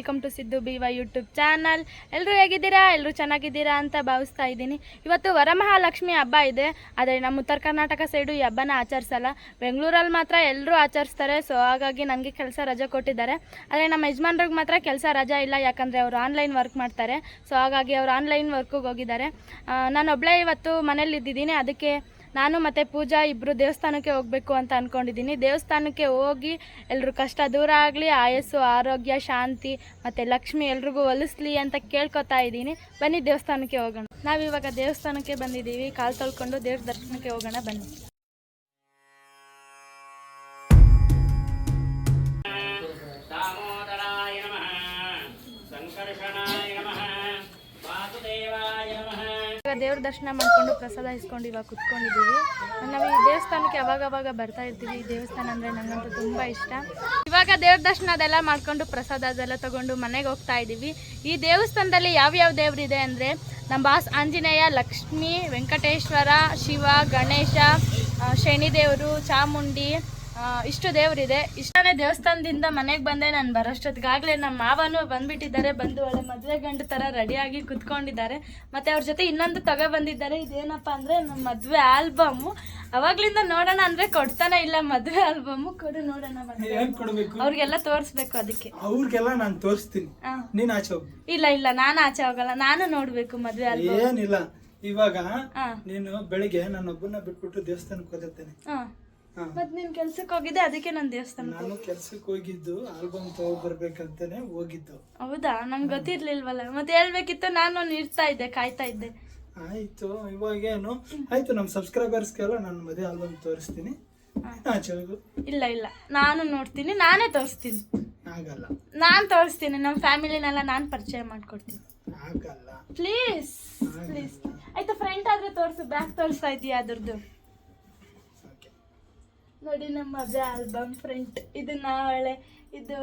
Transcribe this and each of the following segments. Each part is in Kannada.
welcome to Siddu B Y YouTube channel. ಎಲ್ಲರೂ ಹೇಗಿದ್ದೀರಾ? ಎಲ್ಲರೂ ಚೆನ್ನಾಗಿದ್ದೀರಾ ಅಂತ ಭಾವಿಸ್ತಾ ಇದ್ದೀನಿ. ಇವತ್ತು ವರಮಹಾಲಕ್ಷ್ಮಿ ಹಬ್ಬ ಇದೆ. ಆದರೆ ನಮ್ಮ ಉತ್ತರ ಕರ್ನಾಟಕ ಸೈಡು ಈ ಹಬ್ಬನ ಆಚರಿಸಲ್ಲ. ಬೆಂಗಳೂರಲ್ಲಿ ಮಾತ್ರ ಎಲ್ಲರೂ ಆಚರಿಸ್ತಾರೆ. ಸೊ, ಹಾಗಾಗಿ ನನಗೆ ಕೆಲಸ ರಜೆ ಕೊಟ್ಟಿದ್ದಾರೆ. ಆದರೆ ನಮ್ಮ ಯಜಮಾನ್ರಿಗೆ ಮಾತ್ರ ಕೆಲಸ ರಜಾ ಇಲ್ಲ. ಯಾಕಂದರೆ ಅವರು ಆನ್ಲೈನ್ ವರ್ಕ್ ಮಾಡ್ತಾರೆ. ಸೊ, ಹಾಗಾಗಿ ಅವರು ಆನ್ಲೈನ್ ವರ್ಕಿಗೆ ಹೋಗಿದ್ದಾರೆ. ನಾನು ಒಬ್ಬಳೇ ಇವತ್ತು ಮನೇಲಿ ಇದ್ದಿದ್ದೀನಿ ಅದಕ್ಕೆ ನಾನು ಮತ್ತು ಪೂಜಾ ಇಬ್ಬರು ದೇವಸ್ಥಾನಕ್ಕೆ ಹೋಗಬೇಕು ಅಂತ ಅಂದ್ಕೊಂಡಿದ್ದೀನಿ ದೇವಸ್ಥಾನಕ್ಕೆ ಹೋಗಿ ಎಲ್ಲರೂ ಕಷ್ಟ ದೂರ ಆಗಲಿ, ಆಯಸ್ಸು, ಆರೋಗ್ಯ, ಶಾಂತಿ ಮತ್ತು ಲಕ್ಷ್ಮಿ ಎಲ್ರಿಗೂ ಒಲಿಸ್ಲಿ ಅಂತ ಕೇಳ್ಕೊತಾ ಇದ್ದೀನಿ. ಬನ್ನಿ ದೇವಸ್ಥಾನಕ್ಕೆ ಹೋಗೋಣ. ನಾವಿವಾಗ ದೇವಸ್ಥಾನಕ್ಕೆ ಬಂದಿದ್ದೀವಿ. ಕಾಲು ತೊಳ್ಕೊಂಡು ದೇವ್ರ ದರ್ಶನಕ್ಕೆ ಹೋಗೋಣ ಬನ್ನಿ. ದೇವ್ರ ದರ್ಶನ ಮಾಡ್ಕೊಂಡು ಪ್ರಸಾದ ಇಸ್ಕೊಂಡು ಇವಾಗ ಕುತ್ಕೊಂಡಿದ್ದೀವಿ. ನಾವು ಈ ದೇವಸ್ಥಾನಕ್ಕೆ ಅವಾಗ ಅವಾಗ ಬರ್ತಾ ಇರ್ತೀವಿ. ಈ ದೇವಸ್ಥಾನ ಅಂದರೆ ನನಗಂತೂ ತುಂಬ ಇಷ್ಟ. ಇವಾಗ ದೇವ್ರ ದರ್ಶನ ಅದೆಲ್ಲ ಮಾಡಿಕೊಂಡು ಪ್ರಸಾದ ಅದೆಲ್ಲ ತಗೊಂಡು ಮನೆಗೆ ಹೋಗ್ತಾ ಇದ್ದೀವಿ. ಈ ದೇವಸ್ಥಾನದಲ್ಲಿ ಯಾವ್ಯಾವ ದೇವರಿದೆ ಅಂದರೆ ನಮ್ಮ ಬಾಸ್ ಆಂಜನೇಯ, ಲಕ್ಷ್ಮಿ, ವೆಂಕಟೇಶ್ವರ, ಶಿವ, ಗಣೇಶ ಶನಿದೇವರು, ಚಾಮುಂಡಿ ಇಷ್ಟು ದೇವರಿದೆ. ಇಷ್ಟನೇ ದೇವಸ್ಥಾನದಿಂದ ಮನೆಗೆ ಬಂದೆ. ನಾನು ಬರೋಷ್ಟೊತ್ತಿಗಾಗಲೇ ನಮ್ಮ ಮಾವನು ಬಂದ್ಬಿಟ್ಟಿದ್ದಾರೆ. ಬಂದು ಒಳ್ಳೆ ಮದುವೆ ಗಂಡು ಥರ ರೆಡಿಯಾಗಿ ಕುತ್ಕೊಂಡಿದ್ದಾರೆ. ಮತ್ತು ಅವ್ರ ಜೊತೆ ಇನ್ನೊಂದು ತಗೋ ಬಂದಿದ್ದಾರೆ. ಇದೇನಪ್ಪ ಅಂದರೆ ನಮ್ಮ ಮದುವೆ ಆಲ್ಬಮ್ ಅವಾಗ್ಲಿಂದ ನೋಡೋಣ ಅಂದ್ರೆ ಕೊಡ್ತಾನೆ ಇಲ್ಲ. ಮದುವೆ ಆಲ್ಬಮ್ ಕೊಡು ನೋಡೋಣ ಅವ್ರಿಗೆಲ್ಲ ತೋರಿಸ್ಬೇಕು ಅದಕ್ಕೆ. ಅವ್ರಿಗೆಲ್ಲ ನಾನು ತೋರಿಸ್ತೀನಿ. ನೀನ್ ಆಚೆ ಹೋಗು. ಇಲ್ಲ ಇಲ್ಲ ನಾನು ಆಚೆ ಹೋಗಲ್ಲ. ನಾನು ನೋಡಬೇಕು ಮದುವೆ ಆಲ್ಬಮ್. ಏನಿಲ್ಲ. ಇವಾಗ ನೀನು ಬೆಳಿಗ್ಗೆ ನಾನು ಒಬ್ಬನ ಬಿಟ್ಬಿಟ್ಟು ದೇವಸ್ಥಾನಕ್ಕೆ ಹೋಗಿರ್ತೇನೆ ಹಾಂ ನೀನ್ ಕೆಲ್ಸಕ್ಕೆ ಹೋಗಿದ್ದೆ ಅದಕ್ಕೆ ನಾನು ದೇವಸ್ಥಾನ ನಾನು ಕೆಲ್ಸಕ್ಕೆ ಹೋಗಿದ್ದು ಆಲ್ಬಮ್ ತಗೋಬರ್ಬೇಕಂತಾನೆ ಹೋಗಿದ್ದು. ಹೌದಾ? ನಮ್ಗೆ ಗೊತ್ತಿರ್ಲಿಲ್ವಲ್ಲ. ಮತ್ತೆ ಹೇಳ್ಬೇಕಿತ್ತು ನಾನು ಇರ್ತಾ ಇದ್ದೆ ಕಾಯ್ತಾ ಇದ್ದೆ. ಆಯ್ತು ಇವಾಗ ಏನು ಆಯ್ತು ನಮ್ಮ ಸಬ್ಸ್ಕ್ರೈಬರ್ಸ್ಗೆಲ್ಲ ನಾನು ಮದುವೆ ಆಲ್ಬಮ್ ತೋರಿಸ್ತೀನಿ. ಇಲ್ಲ ಇಲ್ಲ. ನಾನು ನೋಡ್ತೀನಿ ನಾನೇ ತೋರಿಸ್ತೀನಿ. ಆಗಲ್ಲ ನಾನು ತೋರಿಸ್ತೀನಿ ನಮ್ಮ ಫ್ಯಾಮಿಲಿನೆಲ್ಲ ನಾನು ಪರಿಚಯ ಮಾಡ್ಕೊಡ್ತೀನಿ. ಆಗಲ್ಲ ಪ್ಲೀಸ್ ಪ್ಲೀಸ್. ಆಯ್ತು ಫ್ರಂಟ್ ಆದ್ರೆ ತೋರಿಸು ಬ್ಯಾಕ್ ತೋರಿಸ್ತಾ ಇದೀಯ ಅದ್ರದ್ದು? ನೋಡಿ ನಮ್ಮ ಮದುವೆ ಆಲ್ಬಮ್ ಫ್ರಂಟ್ ಇದು ನಾಳೆ ಇದು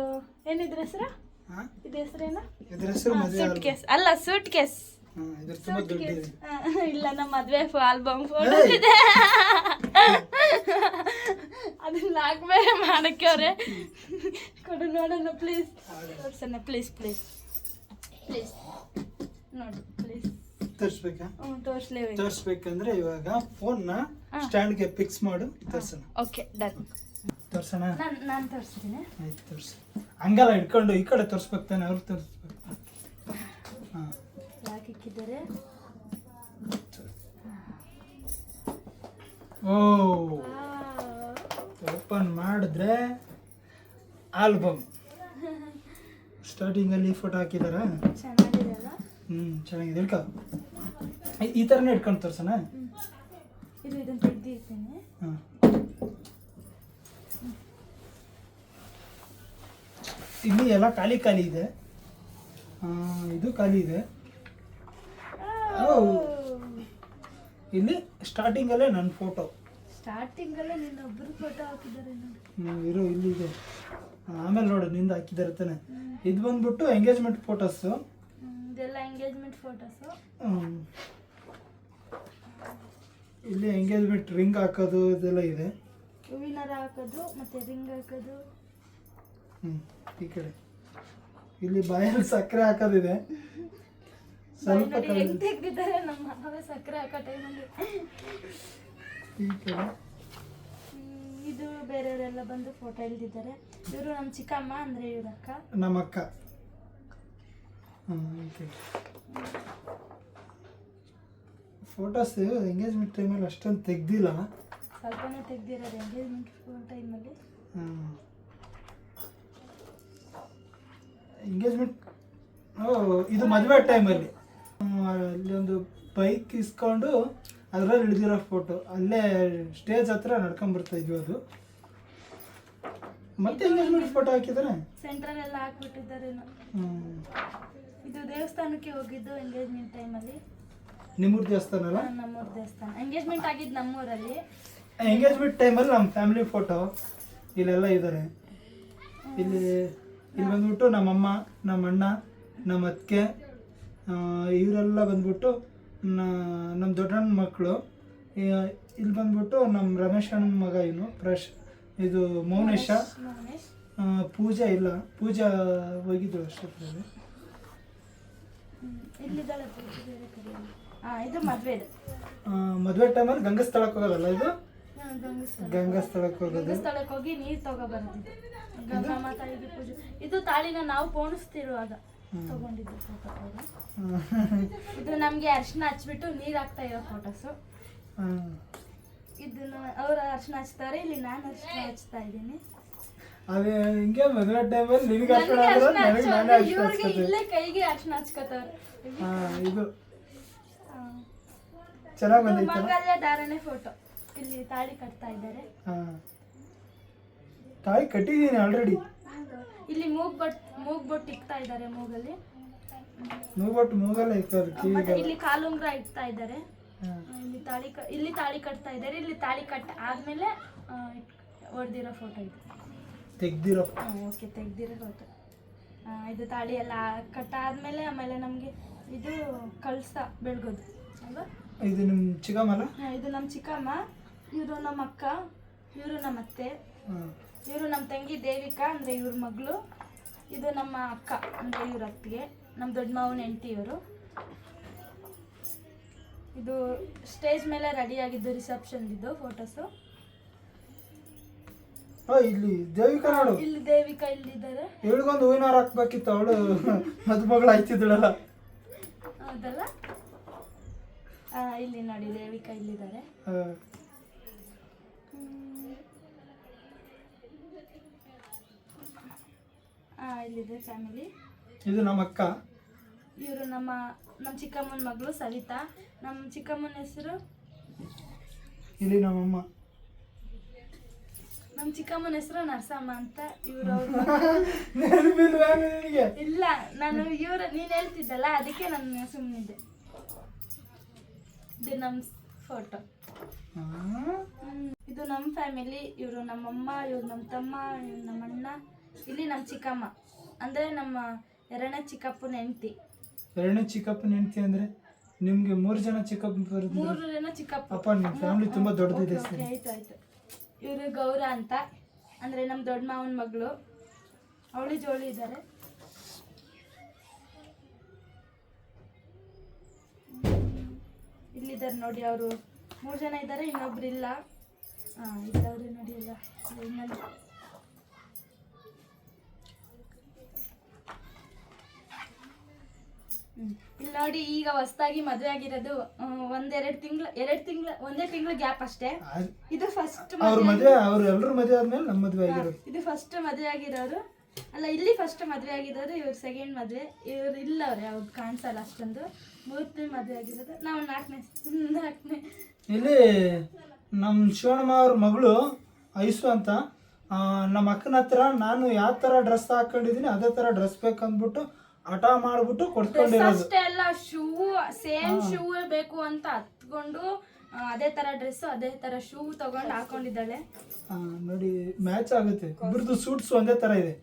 ಏನಿದ್ರ ಹೆಸರು? ಇದು ಹೆಸರೇನ? ಸೂಟ್ ಕೇಸ್ ಅಲ್ಲ ಸೂಟ್ ಕೇಸ್ ಇಲ್ಲ ನಮ್ಮ ಮದುವೆ ಆಲ್ಬಮ್ ಫೋಟೋ ಇದೆ. ಅದನ್ನ ಹಾಕ್ಬೇರೆ ಮಾಡಕ್ಕೆ ಅವ್ರೆ. ಕೊಡು ನೋಡೋಣ ಪ್ಲೀಸ್ ಪ್ಲೀಸ್ ಪ್ಲೀಸ್ ಪ್ಲೀಸ್ ನೋಡು. ತೋರಿಸ್ಬೇಕಾ? ತರಿಸ್ಬೇಕಂದ್ರೆ ತೋರಿಸ್ಲೇಬೇಕು. ತೋರಿಸ್ಬೇಕಂದ್ರೆ ಇವಾಗ ಫೋನ್ನ ಸ್ಟ್ಯಾಂಡ್ಗೆ ಫಿಕ್ಸ್ ಮಾಡು ತರ್ಸೋಣ. Okay done. ತೋರ್ಸೋಣ? ನಾನು ನಾನು ತೋರಿಸ್ತೀನಿ. ಆಯ್ತು ತೋರ್ಸು. ಹಂಗಲ್ಲ ಇಟ್ಕೊಂಡು ಈ ಕಡೆ ತೋರಿಸ್ಬೇಕು ತಾನೆ ಅವ್ರು ತೋರಿಸ್ಬೇಕು. ಹಾಂ. ಯಾಕೆ ಇಕ್ಕಿದ್ದಾರೆ? ಓ. ಓಪನ್ ಮಾಡಿದ್ರೆ ಆಲ್ಬಮ್. ಸ್ಟಾರ್ಟಿಂಗಲ್ಲಿ ಫೋಟೋ ಹಾಕಿದಾರ? ಹ್ಞೂ ಚೆನ್ನಾಗಿದೆ. ಇಟ್ಕೊ ಈ- ಥರನೇ ಇಟ್ಕೊಂಡು ತೋರ್ಸೋಣ? ಇದು ಇದನ್ನು ತೆಗ್ದಿರ್ತೇನೆ ಹಾಂ ಇಲ್ಲಿ ಎಲ್ಲ ಖಾಲಿ ಖಾಲಿ ಇದೆ. ಇದು ಖಾಲಿ ಇದೆ. ಇಲ್ಲಿ ಸ್ಟಾರ್ಟಿಂಗಲ್ಲೇ ನನ್ನ ಫೋಟೋ ಸ್ಟಾರ್ಟಿಂಗಲ್ಲೇ ನಿನ್ನೊಬ್ಬರು ಫೋಟೋ ಹಾಕಿದ್ದಾರೆ ನೋಡಿ. ಇರೋ ಇಲ್ಲಿದೆ ಆಮೇಲೆ ನೋಡು ನಿಂದ ಹಾಕಿದ್ದಾರೆ ತಾನೆ. ಇದು ಬಂದ್ಬಿಟ್ಟು ಎಂಗೇಜ್ಮೆಂಟ್ ಫೋಟೋಸು ಇದೆಲ್ಲ ಎಂಗೇಜ್ಮೆಂಟ್ ಫೋಟೋಸು ಇಲ್ಲಿ ಎಂಗೇಜ್ಮೆಂಟ್ ರಿಂಗ್ ಹಾಕೋದು ಇದೆಲ್ಲ ಇದೆ. ಹೂವಿನರ ಹಾಕೋದು ಮತ್ತೆ ರಿಂಗ್ ಹಾಕೋದು. ಹ್ಮ್ ಈ ಕಡೆ. ಇಲ್ಲಿ ಬಾಯಲ್ಲಿ ಸಕ್ಕರೆ ಹಾಕೋದಿದೆ. ಸ್ವಲ್ಪ ಕಡೆ ಹೆಂಗ್ ತೆಗ್ದಿದ್ದಾರೆ ನಮ್ಮ ಮಾವ ಸಕ್ಕರೆ ಹಾಕೋ ಟೈಮಲ್ಲಿ ಈ ಕಡೆ. ಇದು ಬೇರೆಯವರೆಲ್ಲ ಬಂದು ಫೋಟೋ ಇಲ್ದಿದ್ದಾರೆ ಇವರು ನಮ್ಮ ಚಿಕ್ಕಮ್ಮ ಅಂದ್ರೆ ಇವ್ರ ಅಕ್ಕ. ನಮ್ಮ ಅಕ್ಕ ಫೋಟೋಸ್ ಎಂಗೇಜ್ಮೆಂಟ್ ಟೈಮಲ್ಲಿ ಅಷ್ಟೊಂದು ತೆಗ್ದಿಲ್ಲ. ಸ್ವಲ್ಪನೇ ತೆಗ್ದಿರೋದು ಎಂಗೇಜ್ಮೆಂಟ್ ಟೈಮಲ್ಲಿ ಎಂಗೇಜ್ಮೆಂಟ್ ಇದು ಮದುವೆ ಟೈಮಲ್ಲಿ ಅಲ್ಲಿ. ಒಂದು ಬೈಕ್ ಇಸ್ಕೊಂಡು ಅದರಲ್ಲಿ ಹಿಡಿದಿರೋ ಫೋಟೋ ಅಲ್ಲೇ ಸ್ಟೇಜ್ ಹತ್ರ ನಡ್ಕೊಂಬರ್ತಾ ಇದ್ವಿ ಅದು. ಮತ್ತೆ ಎಂಗೇಜ್ಮೆಂಟ್ ಫೋಟೋ ಹಾಕಿದ್ದಾರೆ ಸೆಂಟ್ರಲ್ ಎಲ್ಲ ಹಾಕ್ಬಿಟ್ಟಿದ್ದಾರೆ. ಇದು ದೇವಸ್ಥಾನಕ್ಕೆ ಹೋಗಿದ್ದು ಎಂಗೇಜ್ಮೆಂಟ್ ಟೈಮಲ್ಲಿ ನಿಮ್ಮೂರ್ ದೇವಸ್ಥಾನ ಅಲ್ಲ? ನಮ್ಮೂರ ದೇವಸ್ಥಾನ. ಎಂಗೇಜ್ಮೆಂಟ್ ಆಗಿದ್ದು ನಮ್ಮೂರಲ್ಲಿ. ಎಂಗೇಜ್ಮೆಂಟ್ ಟೈಮಲ್ಲಿ ನಮ್ಮ ಫ್ಯಾಮಿಲಿ ಫೋಟೋ ಇಲ್ಲೆಲ್ಲ ಇದ್ದಾರೆ ಇಲ್ಲಿ ಇಲ್ಲಿ ಬಂದ್ಬಿಟ್ಟು ನಮ್ಮಮ್ಮ ನಮ್ಮ ಅಣ್ಣ ನಮ್ಮ ಅತ್ತಿಗೆ ಇವರೆಲ್ಲ ಬಂದ್ಬಿಟ್ಟು ನಮ್ಮ ದೊಡ್ಡಣ್ಣ ಮಕ್ಕಳು ಇಲ್ಲಿ ಬಂದ್ಬಿಟ್ಟು ನಮ್ಮ ರಮೇಶ್ ಅಣ್ಣನ ಮಗ ಇನ್ನು ಪ್ರಶ್ ಇದು ಮೌನೇಶ. ಪೂಜಾ ಇಲ್ಲ. ಪೂಜಾ ಹೋಗಿದ್ದು ಅಷ್ಟೊತ್ತಿಗೆ ಹ್ಮ್. ಇಲ್ಲಿದ್ದಾಳೆ ಪೂಜೆ ಬೇರೆ ಕಡೆ ಹಾ ಇದು ಟೈಮ್ ಮದುವೆ ಟೈಮಲ್ಲಿ ಗಂಗಾ ಸ್ಥಳಕ್ಕೆ ಹೋಗೋದಲ್ಲ ಇದು? ಹ್ಮ್, ಗಂಗಸ್ಥಳ ಗಂಗಾ ಸ್ಥಳಕ್ಕೆ ಹೋಗೋದು. ಗಂಗಸ್ಥಳಕ್ಕೆ ಹೋಗಿ ನೀರು ತಗೊಬರ್ತಿದ್ದೆ ಗಂಗಾ ಮಾತಾಯಿಗೆ ಪೂಜೆ. ಇದು ತಾಳಿನ ನಾವು ಪೋಣಿಸ್ತಿರುವಾಗ ತಗೊಂಡಿದ್ದು ಫೋಟೋ ಇದು ನಮಗೆ ಅರ್ಶಿನ ಹಚ್ಬಿಟ್ಟು ನೀರ್ ಹಾಕ್ತಾ ಇರೋ ಫೋಟೋಸು. ಇದನ್ನ ಅವ್ರ ಅರ್ಶಿನ ಹಚ್ತಾರೆ ಇಲ್ಲಿ ನಾನು ಅರ್ಶಿನ ಹಚ್ತಾ ಇದ್ದೀನಿ. ಅದೇ ಹಿಂಗೆ ಮದುವೆ ಟೈಮಲ್ಲಿ ನಿನಗೆ ಹಾಕೊಂಡು ನನಗೆ ನಾನೇ ಇವ್ರಿಗೆ ಇಲ್ಲೇ ಕೈಗೆ ಅರ್ಶಿನ ಹಚ್ಕೋತಾರೆ ಹಾ ಇದು. ಚೆನ್ನಾಗಿ ಬಂದೈತಲ್ಲ ಮಂಗಲ್ಯ ಧಾರಣೆ ಫೋಟೋ ಇಲ್ಲಿ ತಾಳಿ ಕಟ್ತಾ ಇದ್ದಾರೆ. ಹಾ. ತಾಳಿ ಕಟ್ಟಿದ್ದೀನಿ ಆಲ್ರೆಡಿ ಇಲ್ಲಿ ಮೂಗ್ ಬಟ್ ಮೂಗ್ ಬೊಟ್ಟು ಇಕ್ತಾ ಇದ್ದಾರೆ ಮೂಗಲ್ಲಿ. ಮೂಗೊಟ್ಟು ಮೂಗಲ್ಲ ಇಕ್ಕದು ಮತ್ತೆ ಕಿವಿಗೆಲ್ಲ ಇಲ್ಲಿ ಕಾಲುಂಗ್ರ ಇಕ್ತಾ ಇದ್ದಾರೆ. ಹಾ. ಇಲ್ಲಿ ತಾಳಿ ಕ- ಇಲ್ಲಿ ತಾಳಿ ಕಟ್ತಾ ಇದ್ದಾರೆ. ಇಲ್ಲಿ ತಾಳಿ ಕಟ್ ಆದ್ಮೇಲೆ ಹೊಡೆದಿರೋ ಫೋಟೋ ಇದು. ತೆಗ್ದಿರೋ ಓಕೆ ತೆಗ್ದಿರೋ ಫೋಟೋ ಇದು ತಾಳಿ ಎಲ್ಲ ಕಟ್ಟಾದ್ಮೇಲೆ ಆಮೇಲೆ ನಮಗೆ ಇದು ಕಳ್ಸ ಬೆಳಗೋದು ಅಲ್ವಾ? ಇದು ನಿಮ್ಮ ಚಿಕ್ಕಮ್ಮನ? ಇದು ನಮ್ಮ ಚಿಕ್ಕಮ್ಮ ಇವರು ನಮ್ಮ ಅಕ್ಕ ಇವರು ನಮ್ಮ ಅತ್ತೆ. ಇವರು ನಮ್ಮ ತಂಗಿ ದೇವಿಕಾ ಅಂದರೆ ಇವ್ರ ಮಗಳು ಇದು ನಮ್ಮ ಅಕ್ಕ ಅಂದರೆ ಇವ್ರ ಅತ್ತಿಗೆ ನಮ್ಮ ದೊಡ್ಡ ಮಾವನ ಹೆಂಡತಿ ಇವರು. ಇದು ಸ್ಟೇಜ್ ಮೇಲೆ ರೆಡಿ ಆಗಿದ್ದು ರಿಸೆಪ್ಷನ್ ಇದ್ದು ಫೋಟೋಸು ಇಲ್ಲಿ ದೇವಿಕಾ ನೋಡು. ಇಲ್ಲಿ ದೇವಿಕಾ ಇಲ್ಲಿದ್ದಾರೆ ಇವಳಿಗೊಂದು ಹೂವಿನ ಹಾರ ಹಾಕ್ಬೇಕಿತ್ತು ಅವಳು. ಮದುಮಗಳು ಆಯ್ತಿದ್ದಳಲ್ಲ. ಹೌದಲ್ಲ? ಇಲ್ಲಿ ನೋಡಿ ದೇವಿಕಾ ಇಲ್ಲಿದ್ದಾರೆ ಇಲ್ಲಿದೆ ಫ್ಯಾಮಿಲಿ. ಇದು ನಮ್ಮ ಅಕ್ಕ. ಇವರು ನಮ್ಮ ನಮ್ಮ ಚಿಕ್ಕಮ್ಮನ ಮಗಳು ಸವಿತಾ. ನಮ್ಮ ಚಿಕ್ಕಮ್ಮನ ಹೆಸರು ಇಲ್ಲಿ ನಮ್ಮಮ್ಮ ನಮ್ಮ ಚಿಕ್ಕಮ್ಮನ ಹೆಸರು ನರಸಮ್ಮ ಅಂತ ಇವರು ಇಲ್ಲ ನಾನು ಇವ್ರ ನೀನ್ ಹೇಳ್ತಿದ್ದಲ್ಲ ಅದಕ್ಕೆ ನಾನು ಸುಮ್ಮನಿದ್ದೆ ಇದು ನಮ್ಮ ಫೋಟೋ. ಇದು ನಮ್ಮ ಫ್ಯಾಮಿಲಿ ಇವರು ನಮ್ಮಮ್ಮ ಇವ್ರು ನಮ್ಮ ತಮ್ಮ ಇವ್ರು ನಮ್ಮ ಅಣ್ಣ ಇಲ್ಲಿ ನಮ್ಮ ಚಿಕ್ಕಮ್ಮ. ಅಂದ್ರೆ ನಮ್ಮ ಎರಡನೇ ಚಿಕ್ಕಪ್ಪನ ಹೆಂಡತಿ. ಎರಡನೇ ಚಿಕ್ಕಪ್ಪನ ಹೆಂಡತಿ ಅಂದ್ರೆ ನಿಮ್ಗೆ ಮೂರು ಜನ ಚಿಕ್ಕಪ್ಪ ಮೂರು ಜನ ಚಿಕ್ಕಪ್ಪ. ಅಪ್ಪ ನಿಮ್ಮ ಫ್ಯಾಮಿಲಿ ತುಂಬಾ ದೊಡ್ಡದಿದೆ ಆಯ್ತು ಆಯ್ತು. ಇವರು ಗೌರ ಅಂತ. ಅಂದರೆ ನಮ್ಮ ದೊಡ್ಡ ಮಾವನ ಮಗಳು. ಅವಳು ಜೋಳಿ ಇದ್ದಾರೆ ಇಲ್ಲಿದ್ದಾರೆ ನೋಡಿ ಅವರು. ಮೂರು ಜನ ಇದ್ದಾರೆ ಇನ್ನೊಬ್ರು ಇಲ್ಲ ಹಾಂ ಇದ್ದವ್ರೆ ನೋಡಿ ಇಲ್ಲ ಇನ್ನೊಂದು ಹ್ಮ್. ಇಲ್ಲಿ ನೋಡಿ ಈಗ ಹೊಸದಾಗಿ ಮದುವೆ ಆಗಿರೋದು ಒಂದೆರಡು ತಿಂಗಳು ಎರಡು ತಿಂಗಳು ಒಂದೇ ತಿಂಗಳು ಗ್ಯಾಪ್ ಅಷ್ಟೇ. ಇದು ಫಸ್ಟ್ ಅವ್ರ ಮದುವೆ ಅವ್ರು ಎಲ್ಲರೂ ಮದುವೆ ಆದ್ಮೇಲೆ ನಮ್ಮ ಮದುವೆ ಆಗಿರೋದು. ಇದು ಫಸ್ಟ್ ಮದುವೆ ಆಗಿರೋರು. ಅಲ್ಲ ಇಲ್ಲಿ ಫಸ್ಟ್ ಮದುವೆ ಆಗಿರೋರು ಇವ್ರು ಸೆಕೆಂಡ್ ಮದುವೆ. ಇವ್ರು ಇಲ್ಲ ಅವ್ರು ಕಾಣಿಸಲ್ಲ ಅಷ್ಟೊಂದು. ಮೂರನೇ ಮದುವೆ ಆಗಿರೋದು. ನಾವು ನಾಲ್ಕನೇ ನಾಲ್ಕನೇ. ಇಲ್ಲಿ ನಮ್ಮ ಶಿವಣ್ಣ ಅವ್ರ ಮಗಳು ಐಸು ಅಂತ ನಮ್ಮ ಅಕ್ಕನ ಹತ್ರ ನಾನು ಯಾವ ಥರ ಡ್ರೆಸ್ ಹಾಕೊಂಡಿದ್ದೀನಿ ಅದೇ ಥರ ಡ್ರೆಸ್ ಬೇಕಂದ್ಬಿಟ್ಟು ಹಠ ಮಾಡ್ಬಿಟ್ಟು ಕೊಡ್ಕೊಂಡಿರೋದು ಅಷ್ಟೇ ಅಲ್ಲ ಶೂ ಸೇಮ್ ಶೂ ಬೇಕು ಅಂತ ಹತ್ಕೊಂಡು ಅದೇ ತರ ಡ್ರೆಸ್ ಅದೇ ತರ ಶೂ ತಗೊಂಡು ಹಾಕೊಂಡಿದ್ದಾಳೆ. ನೋಡಿ ಮ್ಯಾಚ್ ಆಗುತ್ತೆ. ಇಬ್ಬರದು ಸೂಟ್ಸ್ ಒಂದೇ ತರ ಇದೆ.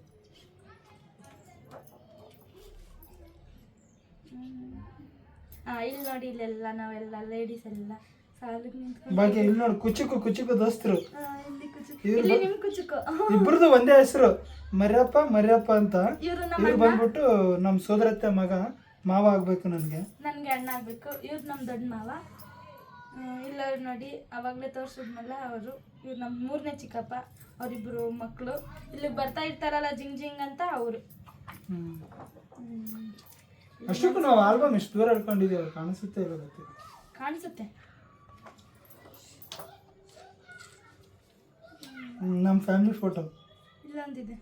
ಆ, ಇಲ್ಲಿ ನೋಡಿ ಇಲ್ಲೆಲ್ಲ ನಾವೆಲ್ಲ ಲೇಡೀಸ್ ಎಲ್ಲ. ಬಾಕಿ ಇಲ್ಲಿ ನೋಡಿ ಕುಚುಕು ಕುಚುಕು ದೋಸ್ತರು. ಇಲ್ಲಿ ಕುಚುಕು. ಇಲ್ಲಿ ಬ- ನಿಮ್ ಕುಚುಕು. ಇಬ್ರದ್ದು ಒಂದೇ ಹೆಸರು. ಮರ್ಯಪ್ಪ ಮರ್ಯಪ್ಪ ಅಂತ. ಇವರು ಬಂದ್ಬಿಟ್ಟು ನಮ್ಮ ಸೋದರತ್ತೆ ಮಗ ಮಾವ ಆಗ್ಬೇಕು ನನಗೆ. ನನ್ಗೆ ಅಣ್ಣ ಆಗ್ಬೇಕು. ಇವ್ರು ನಮ್ಮ ದೊಡ್ಡ ಮಾವ. ಇಲ್ಲ ನೋಡಿ ಅವಾಗಲೇ ತೋರಿಸಿದ್ಮೇಲೆ ಅವರು. ಇವ್ರು ನಮ್ಮ ಮೂರನೇ ಚಿಕ್ಕಪ್ಪ. ಅವರಿಬ್ಬರು ಮಕ್ಕಳು ಇಲ್ಲಿಗೆ ಬರ್ತಾ ಇರ್ತಾರಲ್ಲ ಜಿಂಗ್ ಜಿಂಗ್ ಅಂತ ಅವರು. ಅಷ್ಟಕ್ಕೂ ನಾವು ಆಲ್ಬಮ್ ಎಷ್ಟು ದೂರ ಹಿಡ್ಕೊಂಡಿದ್ದೀವಿ ಕಾಣಿಸುತ್ತೆ ಇಲ್ಲ ಗೊತ್ತಿಲ್ಲ. ಕಾಣಿಸುತ್ತೆ. ನಮ್ಮ ಫ್ಯಾಮಿಲಿ ಫೋಟೋ ಇಲ್ಲೊಂದಿದೆ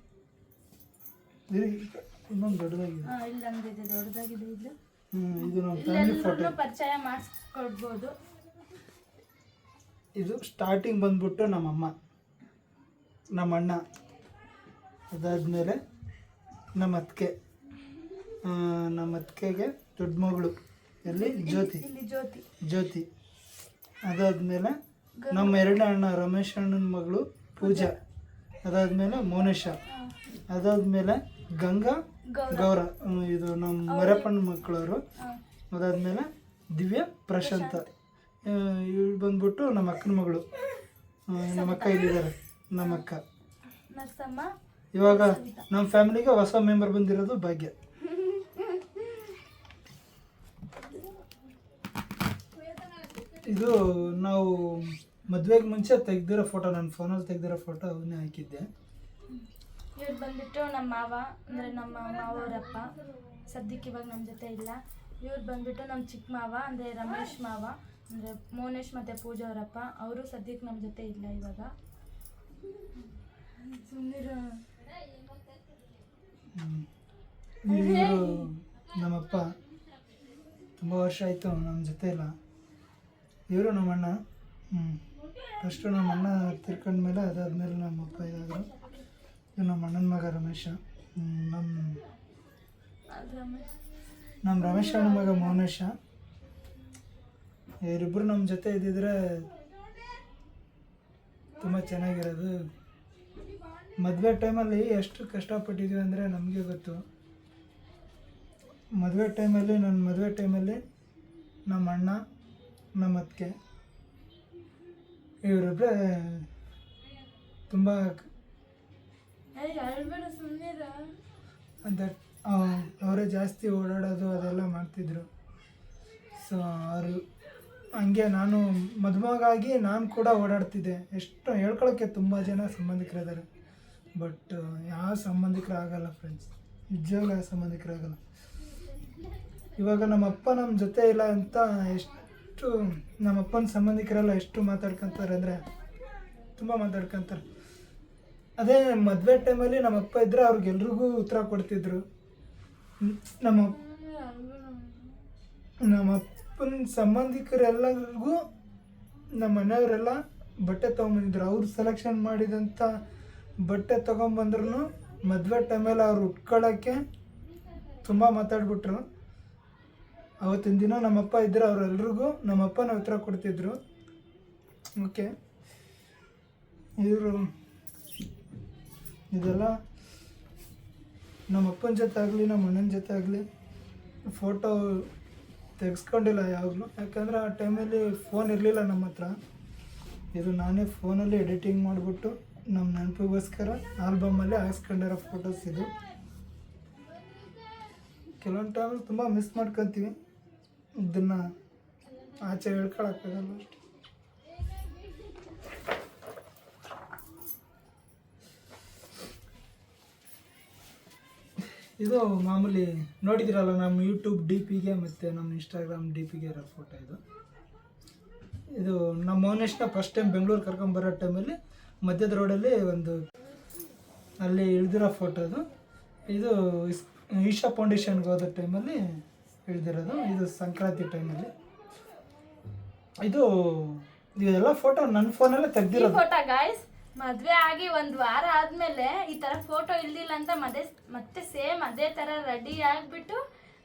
ಇನ್ನೊಂದು ದೊಡ್ಡದಾಗಿದೆ. ಹಾಂ ಇಲ್ಲ ಅಂದಿದೆ ದೊಡ್ಡದಾಗಿದೆ ಇದು. ಹ್ಮ್, ಇದು ನಮ್ಮ ಫ್ಯಾಮಿಲಿ ಫೋಟೋ ಇಲ್ಲೆಲ್ಲರೂ ಪರಿಚಯ ಮಾಡಿಸ್ಕೊಡ್ಬೋದು. ಇದು ಸ್ಟಾರ್ಟಿಂಗ್ ಬಂದ್ಬಿಟ್ಟು ನಮ್ಮಮ್ಮ ನಮ್ಮ ಅಣ್ಣ. ಅದಾದಮೇಲೆ ನಮ್ಮ ಅತ್ತಿಗೆ. ನಮ್ಮ ಅತ್ತಿಗೆಗೆ ದೊಡ್ಡ ಮಗಳು. ಎಲ್ಲಿ? ಜ್ಯೋತಿ. ಇಲ್ಲಿ ಜ್ಯೋತಿ. ಜ್ಯೋತಿ. ಅದಾದಮೇಲೆ ನಮ್ಮ ಎರಡನೇ ಅಣ್ಣ ರಮೇಶ್ ಅಣ್ಣನ ಮಗಳು ಪೂಜಾ. ಅದಾದಮೇಲೆ ಮೌನೇಶ. ಅದಾದಮೇಲೆ ಗಂಗಾ ಗೌರ. ಇದು ನಮ್ಮ ಮರಪ್ಪನ ಮಕ್ಕಳವರು ಅದಾದ್ಮೇಲೆ ಅದಾದಮೇಲೆ ದಿವ್ಯ ಪ್ರಶಾಂತ. ಇವಳು ಬಂದ್ಬಿಟ್ಟು ನಮ್ಮ ಅಕ್ಕನ ಮಗಳು. ನಮ್ಮ ಅಕ್ಕ ಇಲ್ಲಿದ್ದಾರೆ. ನಮ್ಮ ಅಕ್ಕ. ಇವಾಗ ನಮ್ಮ ಫ್ಯಾಮಿಲಿಗೆ ಹೊಸ ಮೆಂಬರ್ ಬಂದಿರೋದು ಭಾಗ್ಯ. ಇದು ನಾವು ಮದುವೆಗೆ ಮುಂಚೆ ತೆಗ್ದಿರೋ ಫೋಟೋ ನನ್ನ ಫೋನಲ್ಲಿ ತೆಗ್ದಿರೋ ಫೋಟೋ ಅವನ್ನೇ ಹಾಕಿದ್ದೆ. ಇವ್ರು ಬಂದ್ಬಿಟ್ಟು ನಮ್ಮ ಮಾವ ಅಂದರೆ ನಮ್ಮ ಮಾವರಪ್ಪ ಸದ್ಯಕ್ಕೆ ಇವಾಗ ನಮ್ಮ ಜೊತೆ ಇಲ್ಲ. ಇವ್ರು ಬಂದ್ಬಿಟ್ಟು ನಮ್ಮ ಚಿಕ್ಕ ಮಾವ ಅಂದರೆ ರಮೇಶ್ ಮಾವ ಅಂದರೆ ಮೋನೇಶ್ ಮತ್ತು ಪೂಜಾ ಅವರಪ್ಪ ಅವರು ಸದ್ಯಕ್ಕೆ ನಮ್ಮ ಜೊತೆ ಇಲ್ಲ ಇವಾಗ. ಸುಮ್ಮನಿರು ಇವರು ನಮ್ಮಪ್ಪ ತುಂಬ ವರ್ಷ ಆಯಿತು ನಮ್ಮ ಜೊತೆ ಇಲ್ಲ. ಇವರು ನಮ್ಮಣ್ಣ. ಹ್ಞೂ ಫಸ್ಟು ನಮ್ಮ ಅಣ್ಣ ತಿರ್ಕೊಂಡ್ಮೇಲೆ ಅದಾದಮೇಲೆ ನಮ್ಮಪ್ಪ ಇದಾದರು. ಇದು ನಮ್ಮ ಅಣ್ಣನ ಮಗ ರಮೇಶ. ನಮ್ಮ ನಮ್ಮ ರಮೇಶ ಅಣ್ಣ ಮಗ ಮೌನೇಶ. ಇವರಿಬ್ಬರು ನಮ್ಮ ಜೊತೆ ಇದ್ದಿದ್ರೆ ತುಂಬ ಚೆನ್ನಾಗಿರೋದು. ಮದುವೆ ಟೈಮಲ್ಲಿ ಎಷ್ಟು ಕಷ್ಟಪಟ್ಟಿದ್ದೀವಿ ಅಂದರೆ ನಮಗೆ ಗೊತ್ತು. ಮದುವೆ ಟೈಮಲ್ಲಿ ನನ್ನ ಮದುವೆ ಟೈಮಲ್ಲಿ ನಮ್ಮ ಅಣ್ಣ, ನಮ್ಮ ಅತ್ತಿಗೆ. ಇವರಿಬ್ಬರೇ ತುಂಬ ಅಂತ ಅವರೇ ಜಾಸ್ತಿ ಓಡಾಡೋದು ಅದೆಲ್ಲ ಮಾಡ್ತಿದ್ರು. ಸೊ ಅವರು ಹಂಗೆ ನಾನು ಮದುಮಗಾಗಿ ನಾನು ಕೂಡ ಓಡಾಡ್ತಿದ್ದೆ. ಎಷ್ಟು ಹೇಳ್ಕೊಳಕ್ಕೆ ತುಂಬ ಜನ ಸಂಬಂಧಿಕರಿದ್ದಾರೆ ಬಟ್ ಯಾವ ಸಂಬಂಧಿಕರು ಆಗಲ್ಲ ಫ್ರೆಂಡ್ಸ್ ನಿಜವಾಗ ಸಂಬಂಧಿಕರಾಗಲ್ಲ ಸಂಬಂಧಿಕರು ಆಗಲ್ಲ. ಇವಾಗ ನಮ್ಮ ಅಪ್ಪ ನಮ್ಮ ಜೊತೆ ಇಲ್ಲ ಅಂತ ಎಷ್ಟು ನಮ್ಮ ಅಪ್ಪನ ಸಂಬಂಧಿಕರೆಲ್ಲ ಎಷ್ಟು ಮಾತಾಡ್ಕೊತಾರೆ ಅಂದರೆ ತುಂಬ ಮಾತಾಡ್ಕೊಂತಾರೆ. ಅದೇ ಮದುವೆ ಟೈಮಲ್ಲಿ ನಮ್ಮ ಅಪ್ಪ ಇದ್ದರೆ ಅವ್ರಿಗೆಲ್ರಿಗೂ ಉತ್ತರ ಕೊಡ್ತಿದ್ರು. ನಮ್ಮ ನಮ್ಮ ಅಪ್ಪನ ಸಂಬಂಧಿಕರೆಲ್ಲರಿಗೂ ನಮ್ಮ ಮನೆಯವರೆಲ್ಲ ಬಟ್ಟೆ ತೊಗೊಂಬಂದಿದ್ರು. ಅವ್ರು ಸೆಲೆಕ್ಷನ್ ಮಾಡಿದಂಥ ಬಟ್ಟೆ ತೊಗೊಂಬಂದ್ರು ಮದುವೆ ಟೈಮಲ್ಲಿ ಅವ್ರು ಉಟ್ಕೊಳ್ಳೋಕ್ಕೆ ತುಂಬ ಮಾತಾಡ್ಬಿಟ್ರು. ಅವತ್ತಿನ ದಿನ ನಮ್ಮಪ್ಪ ಇದ್ದರೆ ನಮ್ಮಪ್ಪ ನಮ್ಮಪ್ಪನ ಉತ್ತರ ಕೊಡ್ತಿದ್ರು. ಓಕೆ ಇವರು ಇದೆಲ್ಲ ನಮ್ಮ ಅಪ್ಪನ ಜೊತೆ ಆಗಲಿ, ನಮ್ಮ ಅಣ್ಣನ ಜೊತೆ ಆಗಲಿ ಫೋಟೋ ತೆಗೆಸ್ಕೊಂಡಿಲ್ಲ ಯಾವಾಗಲೂ. ಯಾಕಂದರೆ ಆ ಟೈಮಲ್ಲಿ ಫೋನ್ ಇರಲಿಲ್ಲ ನಮ್ಮ ಹತ್ರ. ಇದು ನಾನೇ ಫೋನಲ್ಲಿ ಎಡಿಟಿಂಗ್ ಮಾಡಿಬಿಟ್ಟು ನಮ್ಮ ನೆನಪಿಗೋಸ್ಕರ ಆಲ್ಬಮಲ್ಲಿ ಹಾಕ್ಸ್ಕೊಂಡಿರೋ ಫೋಟೋಸ್ ಇದು. ಕೆಲವೊಂದು ಟೈಮಲ್ಲಿ ತುಂಬ ಮಿಸ್ ಮಾಡ್ಕೊತೀವಿ. ಇದನ್ನು ಆಚೆ ಹೇಳ್ಕೊಳಕ್ಕಾಗಲ್ಲ. ಇದು ಮಾಮೂಲಿ ನೋಡಿದಿರಲ್ಲ ನಮ್ಮ ಯೂಟ್ಯೂಬ್ ಡಿ ಪಿಗೆ ಮತ್ತು ನಮ್ಮ ಇನ್ಸ್ಟಾಗ್ರಾಮ್ ಡಿ ಪಿಗೆ ಇರೋ ಫೋಟೋ ಇದು. ಇದು ನಮ್ಮ ಮೌನೇಶ್ನ ಫಸ್ಟ್ ಟೈಮ್ ಬೆಂಗಳೂರು ಕರ್ಕೊಂಬರೋ ಟೈಮಲ್ಲಿ ಮಧ್ಯದ ರೋಡಲ್ಲಿ ಒಂದು ಅಲ್ಲಿ ಇಳಿದಿರೋ ಫೋಟೋ ಇದು ಇದು ಈಶಾ ಫೌಂಡೇಶನ್ಗೆ ಹೋದ ಟೈಮಲ್ಲಿ ಇಳ್ದಿರೋದು ಇದು ಸಂಕ್ರಾಂತಿ ಟೈಮಲ್ಲಿ ಇದು ಇದೆಲ್ಲ ಫೋಟೋ ನನ್ನ ಫೋನಲ್ಲೇ ತೆಗ್ದಿರೋ ತೆಗ್ದಿರೋದು. ಫೋಟೋ ಗಾಯ್ಸ್ ಮದ್ವೆ ಆಗಿ ಒಂದ್ ವಾರ ಆದ್ಮೇಲೆ ಈ ತರ ಫೋಟೋ ಇಲ್ದಿಲ್ಲ ಅಂತ ಮತ್ತೆ ಮತ್ತೆ ಸೇಮ್ ಅದೇ ತರ ರೆಡಿ ಆಗ್ಬಿಟ್ಟು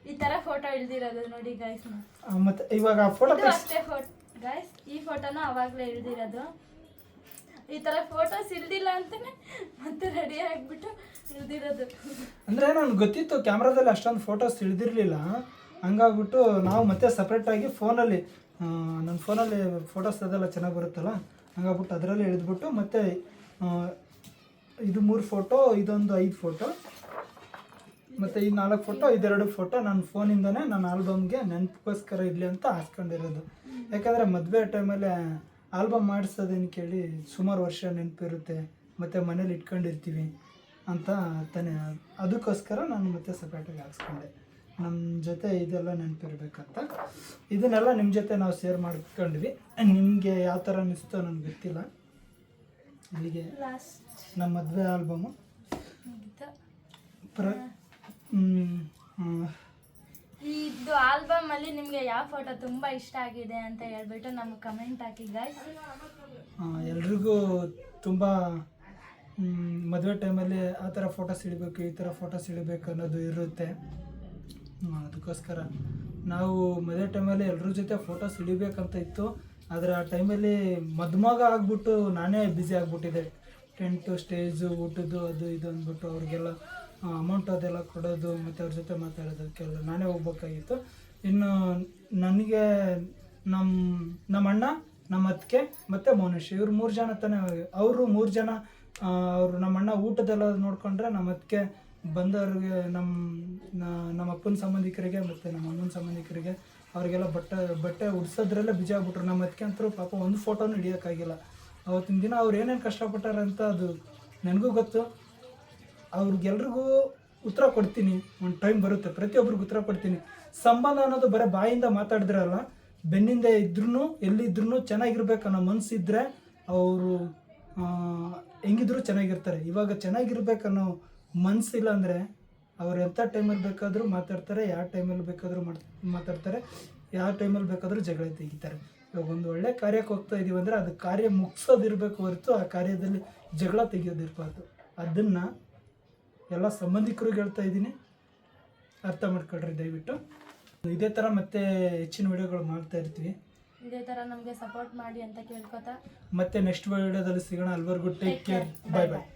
ಈ ತರ ಫೋಟೋ ಇಳ್ದಿರೋದು ನೋಡಿ ಗಾಯ್ಸ್ ಮತ್ತೆ ಇವಾಗ ಫೋಟೋ ಅಷ್ಟೇ ಗಾಯ್ಸ್ ಈ ಫೋಟೋನು ಅವಾಗ್ಲೇ ಇಳ್ದಿರೋದು ಈ ತರ ಫೋಟೋಸ್ ಇಲ್ದಿಲ್ಲ ಅಂತಾನೆ ಮತ್ತೆ ರೆಡಿ ಆಗ್ಬಿಟ್ಟು ಇಳ್ದಿರೋದು ಅಂದ್ರೆ ನನ್ಗೆ ಗೊತ್ತಿತ್ತು ಕ್ಯಾಮ್ರಾದಲ್ಲಿ ಅಷ್ಟೊಂದು ಫೋಟೋಸ್ ತಿಳಿದಿರಲಿಲ್ಲ ಹಂಗಾಗ್ಬಿಟ್ಟು ನಾವು ಮತ್ತೆ ಸಪ್ರೇಟಾಗಿ ಫೋನಲ್ಲಿ ನನ್ನ ಫೋನಲ್ಲಿ ಫೋಟೋಸ್ ಅದೆಲ್ಲ ಚೆನ್ನಾಗಿ ಬರುತ್ತಲ್ಲ, ಹಂಗಾಗ್ಬಿಟ್ಟು ಅದರಲ್ಲಿ ಇಳಿದ್ಬಿಟ್ಟು ಮತ್ತೆ ಇದು ಮೂರು ಫೋಟೋ ಇದೊಂದು ಐದು ಫೋಟೋ ಮತ್ತು ಈ ನಾಲ್ಕು ಫೋಟೋ ಇದೆರಡು ಫೋಟೋ ನನ್ನ ಫೋನಿಂದನೇ ನನ್ನ ಆಲ್ಬಮ್ಗೆ ನೆನಪಿಗೋಸ್ಕರ ಇರಲಿ ಅಂತ ಹಾಸ್ಕೊಂಡಿರೋದು. ಯಾಕಂದರೆ ಮದುವೆ ಟೈಮಲ್ಲಿ ಆಲ್ಬಮ್ ಮಾಡಿಸೋದೇನು ಕೇಳಿ ಸುಮಾರು ವರ್ಷ ನೆನಪಿರುತ್ತೆ, ಮತ್ತು ಮನೇಲಿ ಇಟ್ಕೊಂಡಿರ್ತೀವಿ ಅಂತ ತಾನೇ, ಅದಕ್ಕೋಸ್ಕರ ನಾನು ಮತ್ತೆ ಸಪ್ರೇಟಾಗಿ ಹಾಕ್ಸ್ಕೊಂಡೆ. ನಮ್ಮ ಜೊತೆ ಇದೆಲ್ಲ ನೆನಪಿರ್ಬೇಕಂತ. ಇದನ್ನೆಲ್ಲ ನಿಮ್ಮ ಜೊತೆ ನಾವು ಶೇರ್ ಮಾಡ್ಕೊಂಡ್ವಿ. ನಿಮಗೆ ಯಾವ ಥರ ಅನಿಸ್ತೋ ನನಗೆ ಗೊತ್ತಿಲ್ಲ. ಇಲ್ಲಿಗೆ ನಮ್ಮ ಮದುವೆ ಆಲ್ಬಮು ಪ್ರ. ಇದು ಆಲ್ಬಮ್ ಅಲ್ಲಿ ನಿಮಗೆ ಯಾವ ಫೋಟೋ ತುಂಬಾ ಇಷ್ಟ ಆಗಿದೆ ಅಂತ ಹೇಳ್ಬಿಟ್ಟು ನಮ್ಗೆ ಕಮೆಂಟ್ ಹಾಕಿ ಗಾಯ್ಸ್ ಆ, ಎಲ್ರಿಗೂ ತುಂಬ ಮದುವೆ ಟೈಮಲ್ಲಿ ಆ ಥರ ಫೋಟೋಸ್ ಇಡಬೇಕು ಈ ಥರ ಫೋಟೋಸ್ ಇಡಬೇಕು ಅನ್ನೋದು ಇರುತ್ತೆ. ಅದಕ್ಕೋಸ್ಕರ. ನಾವು ಮದುವೆ ಟೈಮಲ್ಲಿ ಎಲ್ಲರ ಜೊತೆ ಫೋಟೋಸ್ ಹಿಡಿಬೇಕಂತ ಇತ್ತು. ಆದರೆ ಆ ಟೈಮಲ್ಲಿ ಮದುಮಗ ಆಗ್ಬಿಟ್ಟು ನಾನೇ ಬ್ಯುಸಿ ಆಗಿಬಿಟ್ಟಿದ್ದೆ. ಟೆಂಟು ಸ್ಟೇಜು ಊಟದ್ದು, ಅದು ಇದು ಅಂದ್ಬಿಟ್ಟು ಅವ್ರಿಗೆಲ್ಲ ಅಮೌಂಟ್ ಅದೆಲ್ಲ ಕೊಡೋದು, ಮತ್ತು ಅವ್ರ ಜೊತೆ ಮಾತಾಡೋದಕ್ಕೆಲ್ಲ ನಾನೇ ಹೋಗ್ಬೇಕಾಗಿತ್ತು. ಇನ್ನು ನನಗೆ ನಮ್ಮ ನಮ್ಮ ಅಣ್ಣ ನಮ್ಮ ಅತ್ತಿಗೆ, ಮತ್ತು ಮೌನೇಶ್, ಇವ್ರು ಮೂರು ಜನ ತಾನೇ. ಅವರು ಮೂರು ಜನ ಅವರು ನಮ್ಮ ಅಣ್ಣ ಊಟದೆಲ್ಲ ನೋಡಿಕೊಂಡ್ರೆ ನಮ್ಮ ಅತ್ತಿಗೆ ಬಂದವ್ರಿಗೆ ನಮ್ಮ ನಮ್ಮ ಅಪ್ಪನ ಸಂಬಂಧಿಕರಿಗೆ ಮತ್ತು ನಮ್ಮ ಅಮ್ಮನ ಸಂಬಂಧಿಕರಿಗೆ ಅವರಿಗೆಲ್ಲ ಬಟ್ಟೆ ಬಟ್ಟೆ ಉಡ್ಸೋದ್ರಲ್ಲೇ ಬಿಜಾಗ್ಬಿಟ್ರು ನಮ್ಮ ಅದಕ್ಕೆ ಅಂತರೂ ಪಾಪ ಒಂದು ಫೋಟೋನು ಹಿಡಿಯೋಕ್ಕಾಗಿಲ್ಲ. ಅವತ್ತಿನ ದಿನ ಅವ್ರು ಏನೇನು ಕಷ್ಟಪಟ್ಟಾರೆ ಅಂತ ಅದು ನನಗೂ ಗೊತ್ತು. ಅವ್ರಿಗೆಲ್ರಿಗೂ ಉತ್ತರ ಕೊಡ್ತೀನಿ. ಒಂದು ಟೈಮ್ ಬರುತ್ತೆ. ಪ್ರತಿಯೊಬ್ಬರಿಗೂ ಉತ್ತರ ಕೊಡ್ತೀನಿ. ಸಂಬಂಧ ಅನ್ನೋದು ಬರೀ ಬಾಯಿಂದ ಮಾತಾಡಿದ್ರಲ್ಲ. ಬೆನ್ನಿಂದ ಇದ್ರೂ ಎಲ್ಲಿದ್ರೂ ಚೆನ್ನಾಗಿರ್ಬೇಕು ಅನ್ನೋ ಮನಸ್ಸಿದ್ರೆ ಅವರು ಹೆಂಗಿದ್ರು ಚೆನ್ನಾಗಿರ್ತಾರೆ. ಇವಾಗ ಚೆನ್ನಾಗಿರ್ಬೇಕನ್ನೋ ಮನಸ್ಸಿಲ್ಲ ಅಂದರೆ ಅವ್ರು ಎಂಥ ಟೈಮಲ್ಲಿ ಬೇಕಾದರೂ ಮಾತಾಡ್ತಾರೆ ಯಾವ ಟೈಮಲ್ಲಿ ಬೇಕಾದರೂ ಮಾಡ್ ಮಾತಾಡ್ತಾರೆ ಯಾವ ಟೈಮಲ್ಲಿ ಬೇಕಾದರೂ ಜಗಳ ತೆಗಿತಾರೆ. ಇವಾಗ ಒಂದು ಒಳ್ಳೆ ಕಾರ್ಯಕ್ಕೆ ಹೋಗ್ತಾ ಇದ್ದೀವಿ ಅಂದರೆ ಅದು ಕಾರ್ಯ ಮುಗಿಸೋದಿರಬೇಕು ಹೊರತು ಆ ಕಾರ್ಯದಲ್ಲಿ ಜಗಳ ತೆಗಿಯೋದಿರ್ಬಾರ್ದು. ಅದನ್ನು ಎಲ್ಲ ಸಂಬಂಧಿಕರಿಗೆ ಹೇಳ್ತಾ ಇದ್ದೀನಿ. ಅರ್ಥ ಮಾಡ್ಕೊಳ್ರಿ ದಯವಿಟ್ಟು. ಇದೇ ಥರ ಮತ್ತೆ ಹೆಚ್ಚಿನ ವಿಡಿಯೋಗಳು ಮಾಡ್ತಾ ಇರ್ತೀವಿ. ಇದೇ ಥರ ನಮಗೆ ಸಪೋರ್ಟ್ ಮಾಡಿ ಅಂತ ಕೇಳ್ಕೊತಾ. ಮತ್ತೆ ನೆಕ್ಸ್ಟ್ ವಿಡಿಯೋದಲ್ಲಿ ಸಿಗೋಣ. ಅಲ್ವರೆಗೂ ಟೇಕ್ ಕೇರ್ ಬಾಯ್ ಬಾಯ್